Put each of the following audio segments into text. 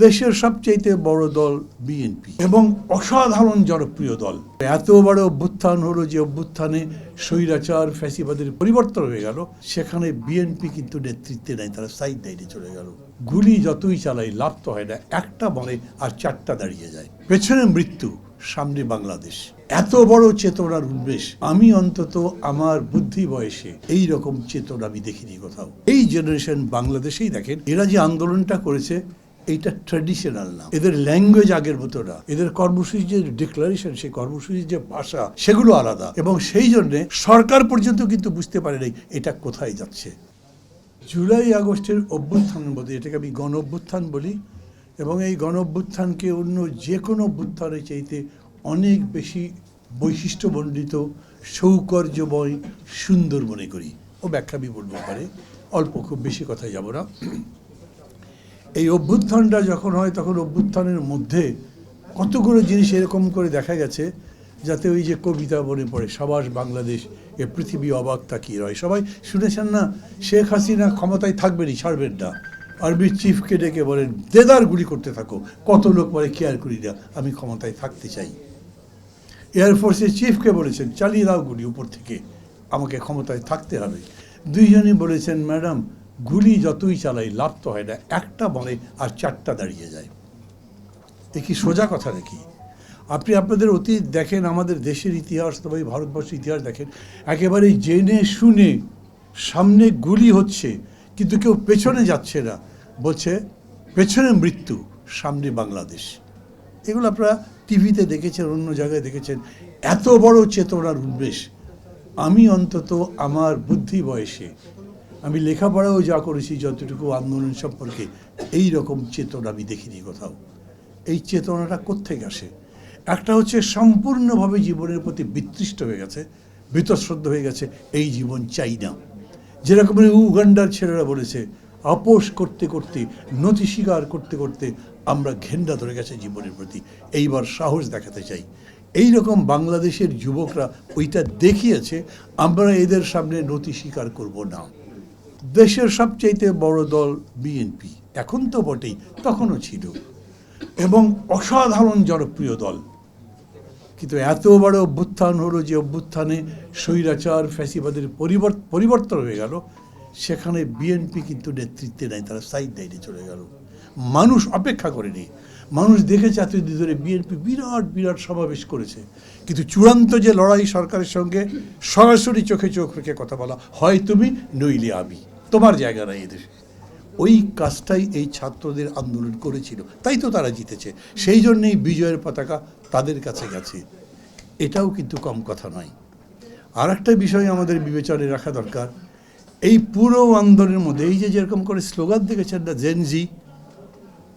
দেশের সবচাইতে বড় দল বিএনপি এবং অসাধারণ জনপ্রিয় দল। এত বড় অভ্যুত্থান হলো যে অভ্যুত্থানে স্বৈরাচার, ফ্যাসিবাদের পরিবর্তন হয়ে গেল। সেখানে বিএনপি কিন্তু নেতৃত্বে নাই, তারা সাইড লাইনে চলে গেল। গুলি যতই চালাই লাভ তো হয় না। একটা বলে আর চারটা দাঁড়িয়ে যায়। পেছনে মৃত্যু, সামনে বাংলাদেশ। এত বড় চেতনার উন্মেষ। আমি অন্তত আমার বুদ্ধি বয়সে এই রকম চেতনা আমি দেখিনি কোথাও। এই জেনারেশন বাংলাদেশেই দেখেন, এরা যে আন্দোলনটা করেছে এইটা ট্র্যাডিশনাল না। এদের ল্যাঙ্গুয়েজ আগের মতো না। এদের কর্মসূচির যে ডিক্লারেশন সেই কর্মসূচির যে ভাষা, সেগুলো আলাদা। এবং সেই জন্যে সরকার পর্যন্ত কিন্তু বুঝতে পারে নাই এটা কোথায় যাচ্ছে। জুলাই, আগস্টের অভ্যুত্থানের মধ্যে এটাকে আমি গণ অভ্যুত্থান বলি, এবং এই গণ অভ্যুত্থানকে অন্য যে কোনো অভ্যুত্থানের চাইতে অনেক বেশি বৈশিষ্ট্যমণ্ডিত, সৌকর্যময়, সুন্দর মনে করি। ও ব্যাখ্যা আমি বলব পারে অল্প, খুব বেশি কথায় যাব না। এই অভ্যুত্থানটা যখন হয়, তখন অভ্যুত্থানের মধ্যে কতগুলো জিনিস এরকম করে দেখা গেছে যাতে ওই যে কবিতা মনে পড়ে, সাবাস বাংলাদেশ, এ পৃথিবী অবাক তাকিয়ে রয়? সবাই শুনেছেন না? শেখ হাসিনা ক্ষমতায় থাকবেনই ছাড়বেন না। আর্মির চিফকে ডেকে বলেন, দেদার গুলি করতে থাকো, কত লোক পরে কেয়ার করি না, আমি ক্ষমতায় থাকতে চাই। এয়ারফোর্সের চিফকে বলেছেন, চালিয়ে দাও গুলি উপর থেকে, আমাকে ক্ষমতায় থাকতে হবে। দুইজনই বলেছেন, ম্যাডাম গুলি যতই চালাই, লাভ তো হয় না। একটা বলে আর চারটা দাঁড়িয়ে যায়। এ কি সোজা কথা নাকি? আপনি আপনাদের অতীত দেখেন, আমাদের দেশের ইতিহাস, তবে ভারতবর্ষের ইতিহাস দেখেন। একেবারে জেনে শুনে সামনে গুলি হচ্ছে, কিন্তু কেউ পেছনে যাচ্ছে না। বলছে পেছনে মৃত্যু, সামনে বাংলাদেশ। এগুলো আপনারা টিভিতে দেখেছেন, অন্য জায়গায় দেখেছেন। এত বড় চেতনার উন্মেষ। আমি অন্তত আমার বুদ্ধি বয়সে আমি লেখাপড়াও যা করেছি, যতটুকু আন্দোলন সম্পর্কে এই রকম চেতনা আমি দেখিনি কোথাও। এই চেতনাটা কোত্থেকে আসে? একটা হচ্ছে সম্পূর্ণভাবে জীবনের প্রতি বিতৃষ্ট হয়ে গেছে, বীতশ্রদ্ধ হয়ে গেছে, এই জীবন চাই না। যেরকম উগান্ডার ছেলেরা বলেছে আপোষ করতে করতে নথি স্বীকার করতে করতে আমরা ঘেন্ডা ধরে গেছে জীবনের প্রতি। এইবার সাহস দেখাতে চাই। এই রকম বাংলাদেশের যুবকরা ওইটা দেখিয়েছে, আমরা এদের সামনে নথি স্বীকার করব না। দেশের সবচাইতে বড় দল বিএনপি এখন তো বটেই, তখনও ছিল। এবং অসাধারণ জনপ্রিয় দল। কিন্তু এত বড় অভ্যুত্থান হলো যে অভ্যুত্থানে স্বৈরাচার, ফ্যাসিবাদের পরিবর্ত- পরিবর্তন হয়ে গেল। সেখানে বিএনপি কিন্তু নেতৃত্বে নাই, তারা সাইড লাইনে চলে গেল। মানুষ অপেক্ষা করেনি। মানুষ দেখেছে এতদিন ধরে বিএনপি বিরাট বিরাট সমাবেশ করেছে। কিন্তু চূড়ান্ত যে লড়াই সরকারের সঙ্গে সরাসরি চোখে চোখ রেখে কথা বলা, হয় তুমি নইলে আমি। তোমার জায়গা নাই এদেশে ওই কাজটাই এই ছাত্রদের আন্দোলন করেছিল। তাই তো তারা জিতেছে। সেই জন্যেই বিজয়ের পতাকা তাদের কাছে গেছে। এটাও কিন্তু কম কথা নয়। আর একটা বিষয় আমাদের বিবেচনায় রাখা দরকার। এই পুরো আন্দোলনের মধ্যে, এই যে যেরকম করে স্লোগান দেখেছেন না জেনজি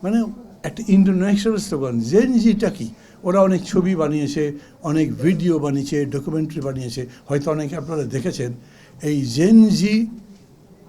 মানে একটা ইন্টারন্যাশনাল স্লোগান জেনজিটা কি? ওরা অনেক ছবি বানিয়েছে, অনেক ভিডিও বানিয়েছে ডকুমেন্টারি বানিয়েছে। হয়তো অনেকে আপনারা দেখেছেন। এই জেনজি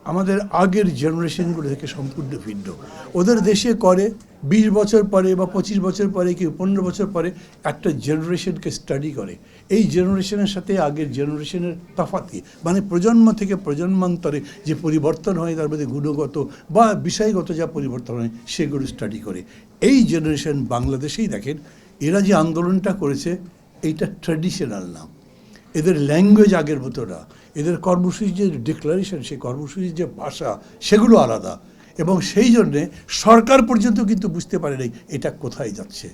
আমাদের আগের জেনারেশনগুলো থেকে সম্পূর্ণ ভিন্ন। ওদের দেশে করে, বিশ বছর পরে বা পঁচিশ বছর পরে কি পনেরো বছর পরে একটা জেনারেশনকে স্টাডি করে। এই জেনারেশনের সাথে আগের জেনারেশনের তফাৎ কি মানে প্রজন্ম থেকে প্রজন্মান্তরে যে পরিবর্তন হয়, তার মধ্যে গুণগত বা বিষয়গত যা পরিবর্তন হয়, সেগুলো স্টাডি করে। এই জেনারেশন বাংলাদেশেই দেখেন, এরা যে আন্দোলনটা করেছে, এইটা ট্র্যাডিশনাল না এদের ল্যাঙ্গুয়েজ আগের মতো না। এদের কর্মসূচির যে ডিক্লারেশন সেই কর্মসূচির যে ভাষা, সেগুলো আলাদা। এবং সেই জন্যে সরকার পর্যন্ত কিন্তু বুঝতে পারে নাই এটা কোথায় যাচ্ছে।